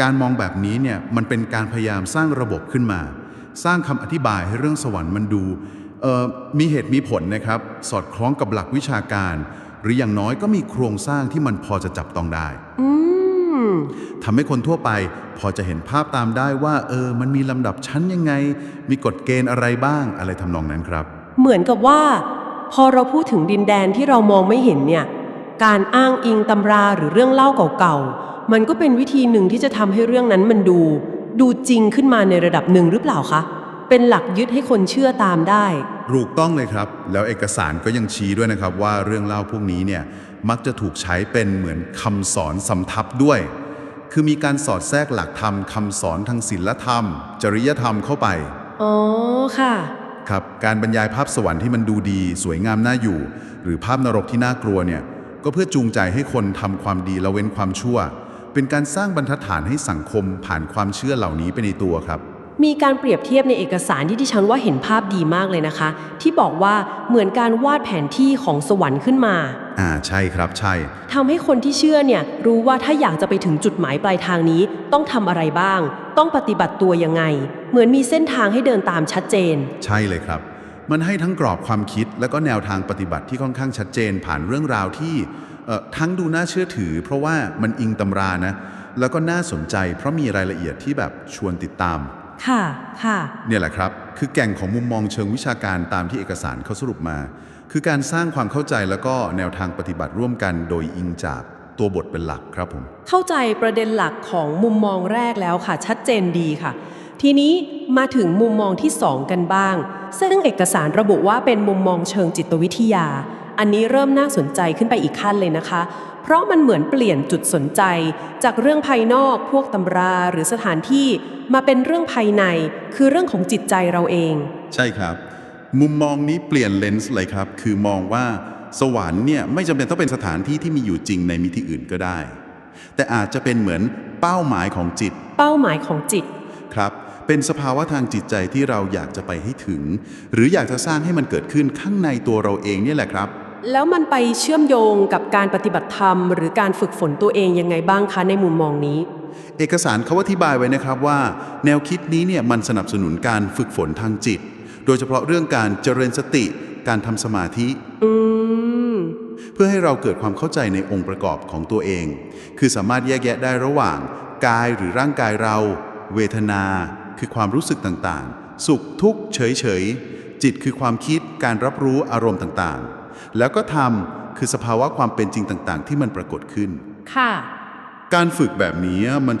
การมองแบบนี้เนี่ยมันเป็นการพยายามสร้างระบบขึ้นมา สร้างคำอธิบายให้เรื่องสวรรค์มันดูเอ่อมีเหตุมีผลนะครับ สอดคล้องกับหลักวิชาการ หรืออย่างน้อยก็มีโครงสร้างที่มันพอจะจับต้องได้อืมทำให้คนทั่วไปพอจะเห็นภาพตามได้ว่า เออ มันมีลำดับชั้นยังไง มีกฎเกณฑ์อะไรบ้างอะไรทำนองนั้นครับ เหมือนกับว่า พอเราพูดถึงดินแดนที่เรามองไม่เห็นเนี่ย การอ้างอิงตำราหรือเรื่องเล่าเก่าๆ มันก็เป็นวิธีหนึ่งที่จะทำให้เรื่องนั้นมันดู ดูจริงขึ้นมาในระดับหนึ่งหรือเปล่าคะ เป็นหลักยึดให้คนเชื่อตามได้ ถูกต้องเลยครับ แล้วเอกสารก็ยังชี้ด้วยนะครับว่าเรื่องเล่าพวกนี้เนี่ยมักจะถูกใช้เป็นเหมือนคำสอนสำทับด้วย คือมีการสอดแทรกหลักธรรมคำสอนทางศีลธรรม จริยธรรมเข้าไป อ๋อ ค่ะ ครับ การบรรยายภาพสวรรค์ที่มันดูดี สวยงามน่าอยู่ หรือภาพนรกที่น่ากลัวเนี่ย ก็เพื่อจูงใจให้คนทำความดีละเว้นความชั่ว เป็นการสร้างบรรทัดฐานให้สังคมผ่านความเชื่อเหล่านี้ไปในตัวครับ มีการเปรียบเทียบในเอกสารที่ดิฉันว่าเห็นภาพดีมากเลยนะคะ ที่บอกว่าเหมือนการวาดแผนที่ของสวรรค์ขึ้นมา อ่าใช่ครับใช่ ทำให้คนที่เชื่อเนี่ยรู้ว่าถ้าอยากจะไปถึงจุดหมายปลายทางนี้ ต้องทำอะไรบ้าง ต้องปฏิบัติตัวยังไง เหมือนมีเส้นทางให้เดินตามชัดเจน ใช่เลยครับ มันให้ทั้งกรอบความคิดและก็แนวทางปฏิบัติที่ค่อนข้างชัดเจนผ่านเรื่องราวที่เอ่อทั้งดูน่าเชื่อถือ เพราะว่ามันอิงตำรานะ แล้วก็น่าสนใจ เพราะมีรายละเอียดที่แบบชวนติดตาม ค่ะ ค่ะ เนี่ยแหละครับ คือแก่งของมุมมองเชิงวิชาการตามที่เอกสารเขาสรุปมา คือการสร้างความเข้าใจแล้วก็แนวทางปฏิบัติร่วมกันโดยอิงจากตัวบทเป็นหลักครับผม เข้าใจประเด็นหลักของมุมมองแรกแล้วค่ะ ชัดเจนดีค่ะ ทีนี้มาถึงมุมมองที่ 2 กันบ้าง ซึ่งเอกสารระบุว่าเป็นมุมมองเชิงจิตวิทยา อันนี้เริ่มน่าสนใจขึ้นไปอีกขั้นเลยนะคะ เพราะมันเหมือนเปลี่ยนจุดสนใจ จากเรื่องภายนอกพวกตำราหรือสถานที่มาเป็นเรื่องภายใน คือเรื่องของจิตใจเราเอง ใช่ครับ มุมมองนี้เปลี่ยนเลนส์เลยครับ คือมองว่าสวรรค์เนี่ยไม่จำเป็นต้องเป็นสถานที่ที่มีอยู่จริงในมิติอื่นก็ได้ แต่อาจจะเป็นเหมือนเป้าหมายของจิต เป้าหมายของจิตครับ เป็นสภาวะทางจิตใจที่เราอยากจะไปให้ถึง หรืออยากจะสร้างให้มันเกิดขึ้นข้างในตัวเราเองเนี่ยแหละครับ แล้วมันไปเชื่อมโยงกับการปฏิบัติธรรม หรือการฝึกฝนตัวเองยังไงบ้างคะในมุมมองนี้ เอกสารเขาอธิบายไว้นะครับว่า แนวคิดนี้เนี่ยมันสนับสนุนการฝึกฝนทางจิต โดยเฉพาะเรื่องการเจริญสติ การทำสมาธิอืมเพื่อให้เราเกิดความเข้าใจในองค์ประกอบของตัวเอง คือสามารถแยกแยะได้ระหว่าง กายหรือร่างกายเรา เวทนา คือความรู้สึกต่างๆ สุขทุกข์เฉยเฉยๆ จิตคือความคิดการรับรู้อารมณ์ต่างๆ แล้วก็ธรรมคือสภาวะความเป็นจริงต่างๆ ที่มันปรากฏขึ้น ค่ะ การฝึกแบบนี้มันจะ